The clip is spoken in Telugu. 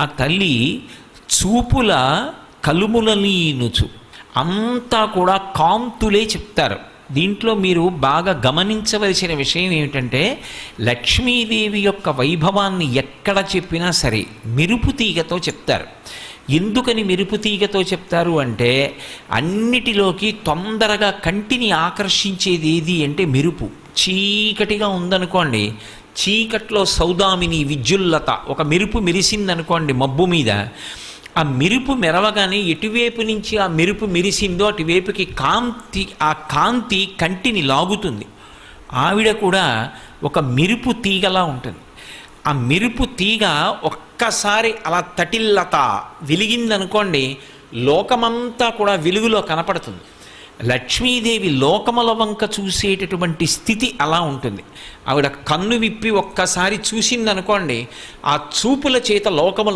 ఆ తల్లి చూపుల కలుములనీనుచు అంతా కూడా కాంతులే చెప్తారు. దీంట్లో మీరు బాగా గమనించవలసిన విషయం ఏమిటంటే లక్ష్మీదేవి యొక్క వైభవాన్ని ఎక్కడ చెప్పినా సరే మెరుపు తీగతో చెప్తారు. ఎందుకని మెరుపు తీగతో చెప్తారు అంటే అన్నిటిలోకి తొందరగా కంటిని ఆకర్షించేది ఏది అంటే మెరుపు. చీకటిగా ఉందనుకోండి చీకట్లో సౌదామిని విద్యుల్లత ఒక మెరుపు మెరిసిందనుకోండి మబ్బు మీద ఆ మెరుపు మెరవగానే ఎటువైపు నుంచి ఆ మెరుపు మెరిసిందో అటువైపుకి కాంతి ఆ కాంతి కంటిని లాగుతుంది. ఆవిడ కూడా ఒక మెరుపు తీగలా ఉంటుంది. ఆ మెరుపు తీగ ఒక్కసారి అలా తటిల్లత వెలిగిందనుకోండి లోకమంతా కూడా వెలుగులో కనపడుతుంది. లక్ష్మీదేవి లోకముల వంక చూసేటటువంటి స్థితి అలా ఉంటుంది. ఆవిడ కన్ను విప్పి ఒక్కసారి చూసిందనుకోండి ఆ చూపుల చేత లోకముల